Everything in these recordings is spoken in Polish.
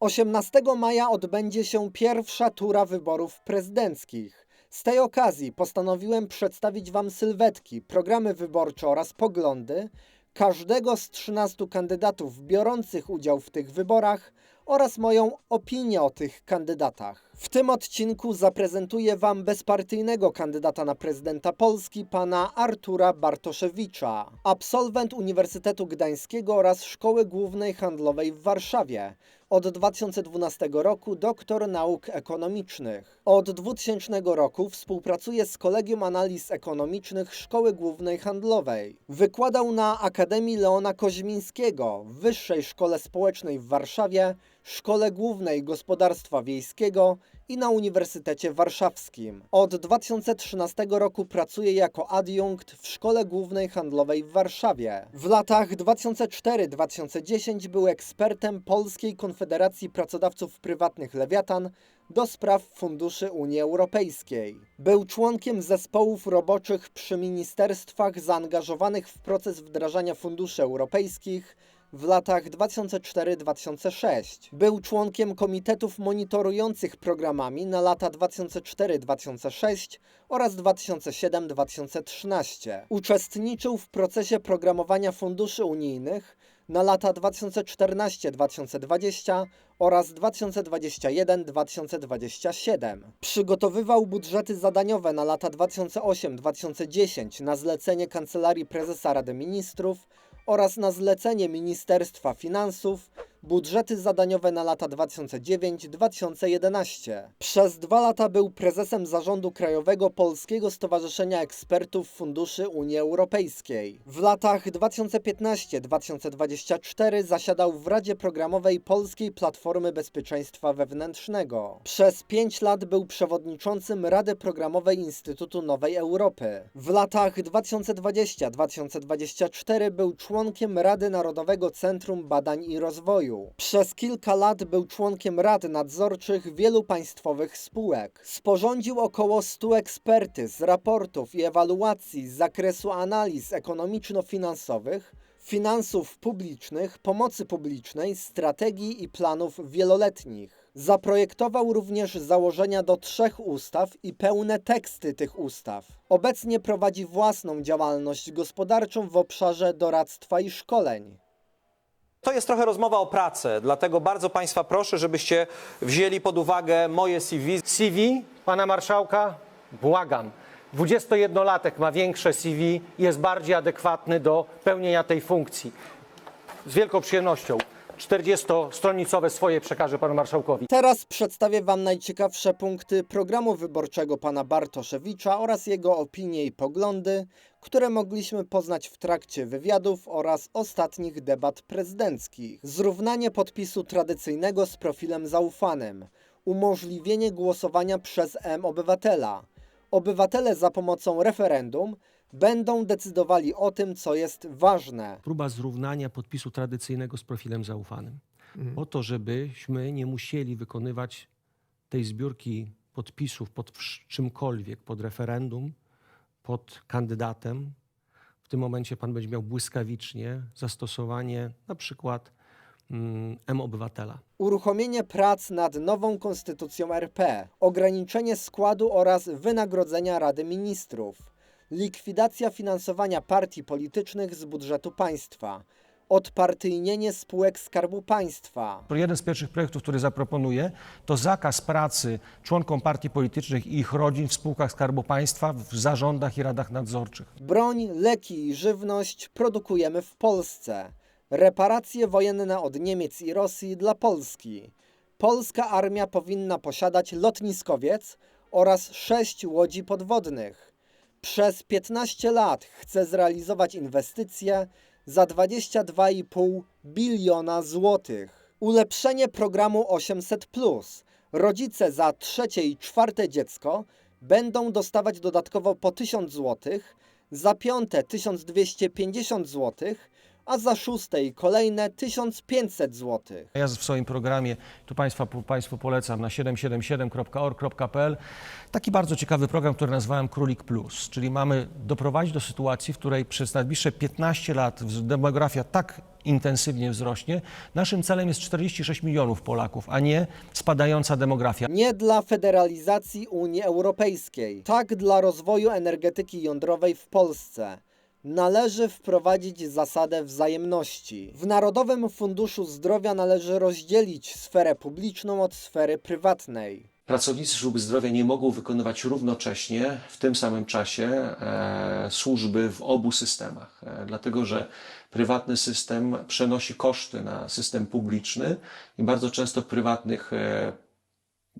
18 maja odbędzie się pierwsza tura wyborów prezydenckich. Z tej okazji postanowiłem przedstawić Wam sylwetki, programy wyborcze oraz poglądy każdego z 13 kandydatów biorących udział w tych wyborach oraz moją opinię o tych kandydatach. W tym odcinku zaprezentuję Wam bezpartyjnego kandydata na prezydenta Polski, pana Artura Bartoszewicza, absolwent Uniwersytetu Gdańskiego oraz Szkoły Głównej Handlowej w Warszawie. Od 2012 roku doktor nauk ekonomicznych. Od 2000 roku współpracuje z Kolegium Analiz Ekonomicznych Szkoły Głównej Handlowej. Wykładał na Akademii Leona Koźmińskiego, Wyższej Szkole Społecznej w Warszawie, Szkole Głównej Gospodarstwa Wiejskiego i na Uniwersytecie Warszawskim. Od 2013 roku pracuje jako adiunkt w Szkole Głównej Handlowej w Warszawie. W latach 2004-2010 był ekspertem Polskiej Konfederacji Pracodawców Prywatnych Lewiatan do spraw funduszy Unii Europejskiej. Był członkiem zespołów roboczych przy ministerstwach zaangażowanych w proces wdrażania funduszy europejskich w latach 2004-2006. Był członkiem komitetów monitorujących programami na lata 2004-2006 oraz 2007-2013. Uczestniczył w procesie programowania funduszy unijnych na lata 2014-2020 oraz 2021-2027. Przygotowywał budżety zadaniowe na lata 2008-2010 na zlecenie Kancelarii Prezesa Rady Ministrów oraz na zlecenie Ministerstwa Finansów budżety zadaniowe na lata 2009-2011. Przez dwa lata był prezesem zarządu krajowego Polskiego Stowarzyszenia Ekspertów Funduszy Unii Europejskiej. W latach 2015-2024 zasiadał w Radzie Programowej Polskiej Platformy Bezpieczeństwa Wewnętrznego. Przez pięć lat był przewodniczącym Rady Programowej Instytutu Nowej Europy. W latach 2020-2024 był członkiem Rady Narodowego Centrum Badań i Rozwoju. Przez kilka lat był członkiem rad nadzorczych wielu państwowych spółek. Sporządził około 100 ekspertyz, raportów i ewaluacji z zakresu analiz ekonomiczno-finansowych, finansów publicznych, pomocy publicznej, strategii i planów wieloletnich. Zaprojektował również założenia do trzech ustaw i pełne teksty tych ustaw. Obecnie prowadzi własną działalność gospodarczą w obszarze doradztwa i szkoleń. To jest trochę rozmowa o pracę, dlatego bardzo Państwa proszę, żebyście wzięli pod uwagę moje CV. CV pana marszałka, błagam. 21-latek ma większe CV, jest bardziej adekwatny do pełnienia tej funkcji. Z wielką przyjemnością 40-stronicowe swoje przekażę panu marszałkowi. Teraz przedstawię Wam najciekawsze punkty programu wyborczego pana Bartoszewicza oraz jego opinie i poglądy, które mogliśmy poznać w trakcie wywiadów oraz ostatnich debat prezydenckich. Zrównanie podpisu tradycyjnego z profilem zaufanym, umożliwienie głosowania przez M-Obywatela. Obywatele za pomocą referendum będą decydowali o tym, co jest ważne. próba zrównania podpisu tradycyjnego z profilem zaufanym. Po to, żebyśmy nie musieli wykonywać tej zbiórki podpisów pod wsz- czymkolwiek, pod referendum, pod kandydatem. W tym momencie pan będzie miał błyskawicznie zastosowanie na przykład mm, M-Obywatela. Uruchomienie prac nad nową konstytucją RP, ograniczenie składu oraz wynagrodzenia Rady Ministrów, likwidacja finansowania partii politycznych z budżetu państwa, odpartyjnienie spółek Skarbu Państwa, Jeden z pierwszych projektów, który zaproponuję, to zakaz pracy członkom partii politycznych i ich rodzin w spółkach Skarbu Państwa, w zarządach i radach nadzorczych. broń, leki i żywność produkujemy w Polsce, reparacje wojenne od Niemiec i Rosji dla Polski. Polska armia powinna posiadać lotniskowiec oraz sześć łodzi podwodnych. Przez 15 lat chce zrealizować inwestycje za 22,5 biliona złotych. Ulepszenie programu 800. Rodzice za trzecie i czwarte dziecko będą dostawać dodatkowo po 1000 zł, za piąte 1250 zł a za szóstej kolejne 1500 zł. Ja w swoim programie, tu Państwa, Państwu polecam na 777.org.pl, taki bardzo ciekawy program, który nazwałem Królik Plus, czyli mamy doprowadzić do sytuacji, w której przez najbliższe 15 lat demografia tak intensywnie wzrośnie. Naszym celem jest 46 milionów Polaków, a nie spadająca demografia. Nie dla federalizacji Unii Europejskiej, tak dla rozwoju energetyki jądrowej w Polsce. Należy wprowadzić zasadę wzajemności. W Narodowym Funduszu Zdrowia należy rozdzielić sferę publiczną od sfery prywatnej. Pracownicy służby zdrowia nie mogą wykonywać równocześnie w tym samym czasie e, służby w obu systemach, e, dlatego że prywatny system przenosi koszty na system publiczny i bardzo często w prywatnych e,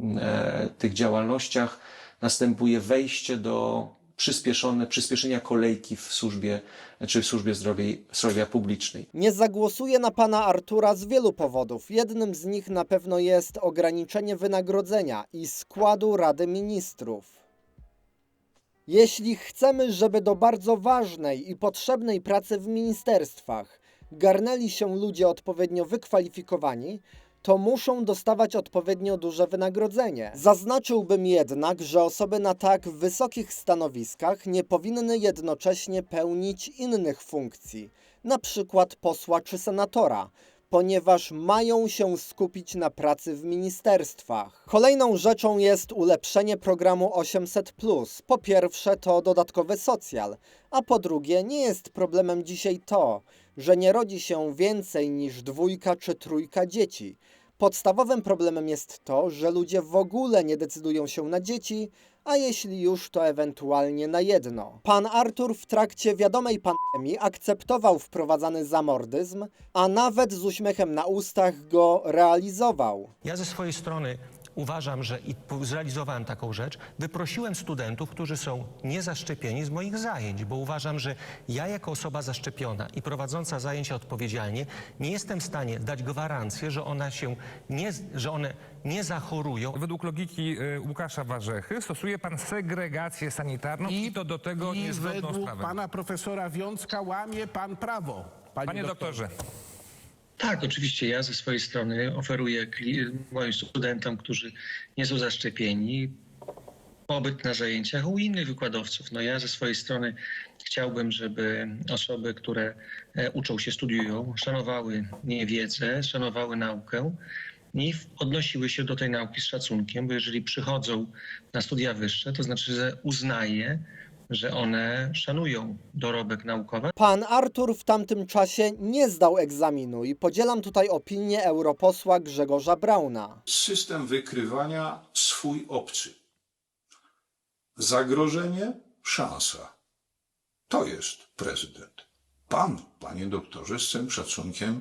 e, tych działalnościach następuje wejście do przyspieszone, przyspieszenia kolejki w służbie czy w służbie zdrowia, zdrowia publicznej. Nie zagłosuję na pana Artura z wielu powodów. Jednym z nich na pewno jest ograniczenie wynagrodzenia i składu Rady Ministrów. Jeśli chcemy, żeby do bardzo ważnej i potrzebnej pracy w ministerstwach garnęli się ludzie odpowiednio wykwalifikowani, to muszą dostawać odpowiednio duże wynagrodzenie. Zaznaczyłbym jednak, że osoby na tak wysokich stanowiskach nie powinny jednocześnie pełnić innych funkcji, na przykład posła czy senatora, ponieważ mają się skupić na pracy w ministerstwach. Kolejną rzeczą jest ulepszenie programu 800. Po pierwsze, to dodatkowy socjal, a po drugie, nie jest problemem dzisiaj to, że nie rodzi się więcej niż dwójka czy trójka dzieci. Podstawowym problemem jest to, że ludzie w ogóle nie decydują się na dzieci, a jeśli już, to ewentualnie na jedno. Pan Artur w trakcie wiadomej pandemii akceptował wprowadzany zamordyzm, a nawet z uśmiechem na ustach go realizował. Ja ze swojej strony uważam, że i zrealizowałem taką rzecz. Wyprosiłem studentów, którzy są niezaszczepieni z moich zajęć, bo uważam, że ja jako osoba zaszczepiona i prowadząca zajęcia odpowiedzialnie nie jestem w stanie dać gwarancję, że, ona się nie, że one nie zachorują. Według logiki y, Łukasza Warzechy stosuje pan segregację sanitarną i, to do tego I niezgodną według prawem. pana profesora Wiązka łamie pan prawo. Panie, Panie doktorze, Tak, oczywiście ja ze swojej strony oferuję moim studentom, którzy nie są zaszczepieni, pobyt na zajęciach u innych wykładowców. No ja ze swojej strony chciałbym, żeby osoby, które e, uczą się, studiują, szanowały niewiedzę, szanowały naukę i odnosiły się do tej nauki z szacunkiem, bo jeżeli przychodzą na studia wyższe, to znaczy, że uznaje, że one szanują dorobek naukowy, Pan Artur w tamtym czasie nie zdał egzaminu i podzielam tutaj opinię europosła Grzegorza Brauna. system wykrywania swój obcy. Zagrożenie, szansa. To jest prezydent. Pan, panie doktorze, z całym szacunkiem,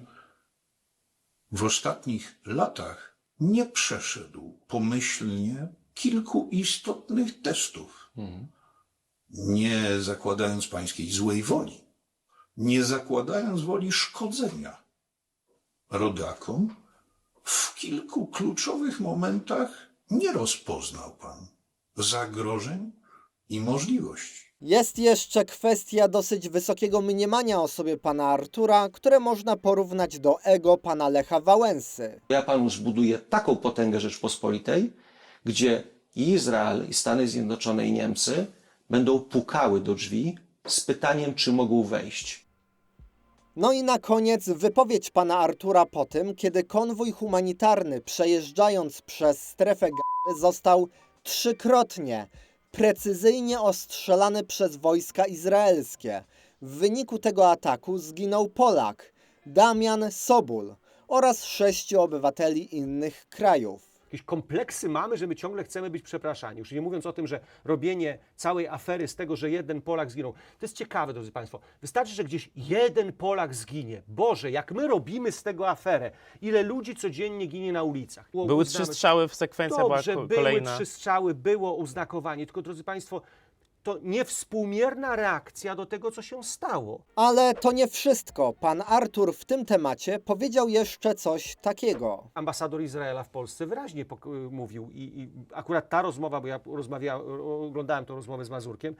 w ostatnich latach nie przeszedł pomyślnie kilku istotnych testów. Nie zakładając pańskiej złej woli, nie zakładając woli szkodzenia rodakom, w kilku kluczowych momentach nie rozpoznał pan zagrożeń i możliwości. Jest jeszcze kwestia dosyć wysokiego mniemania o sobie pana Artura, które można porównać do ego pana Lecha Wałęsy. Ja panu zbuduję taką potęgę Rzeczpospolitej, gdzie i Izrael, i Stany Zjednoczone, i Niemcy będą pukały do drzwi z pytaniem, czy mogą wejść. No i na koniec wypowiedź pana Artura po tym, kiedy konwój humanitarny przejeżdżając przez strefę Gazy został trzykrotnie precyzyjnie ostrzelany przez wojska izraelskie. W wyniku tego ataku zginął Polak, Damian Sobul oraz sześciu obywateli innych krajów. Jakieś kompleksy mamy, że my ciągle chcemy być przepraszani. Już nie mówiąc o tym, że robienie całej afery z tego, że jeden Polak zginął. To jest ciekawe, drodzy Państwo. Wystarczy, że gdzieś jeden Polak zginie. Boże, jak my robimy z tego aferę. Ile ludzi codziennie ginie na ulicach. Było Były trzy strzały w sekwencji, była Dobrze, ko- były kolejna. trzy strzały, było uznakowanie. Tylko, drodzy Państwo, to niewspółmierna reakcja do tego, co się stało. Ale to nie wszystko. Pan Artur w tym temacie powiedział jeszcze coś takiego. Ambasador Izraela w Polsce wyraźnie pok- mówił i, i akurat ta rozmowa, bo ja rozmawiałem, oglądałem tę rozmowę z Mazurkiem,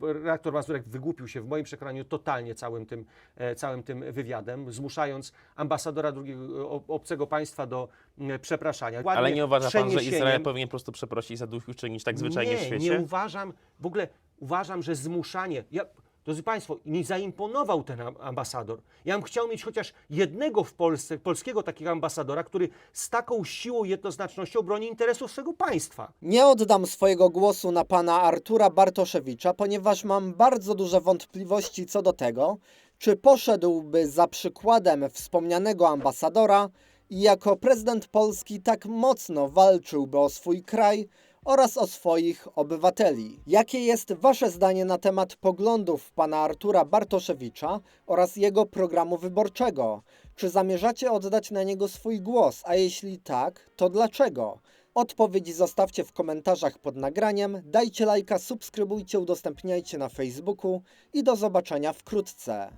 redaktor Mazurek wygłupił się w moim przekonaniu totalnie całym tym, e, całym tym wywiadem, zmuszając ambasadora drugiego o- obcego państwa do mm, przepraszania. Ale Ładnie nie uważa pan, że przeniesieniem- Izrael powinien po prostu przeprosić za duch uczynić tak zwyczajnie nie, w świecie? Nie uważam, w ogóle uważam, że zmuszanie. Ja, drodzy Państwo, mi zaimponował ten am- ambasador. Ja bym chciał mieć chociaż jednego w Polsce, polskiego takiego ambasadora, który z taką siłą jednoznacznością broni interesów swojego państwa. Nie oddam swojego głosu na pana Artura Bartoszewicza, ponieważ mam bardzo duże wątpliwości co do tego, czy poszedłby za przykładem wspomnianego ambasadora i jako prezydent Polski tak mocno walczyłby o swój kraj oraz o swoich obywateli. Jakie jest wasze zdanie na temat poglądów pana Artura Bartoszewicza oraz jego programu wyborczego? Czy zamierzacie oddać na niego swój głos, a jeśli tak, to dlaczego? Odpowiedzi zostawcie w komentarzach pod nagraniem, dajcie lajka, subskrybujcie, udostępniajcie na Facebooku i do zobaczenia wkrótce.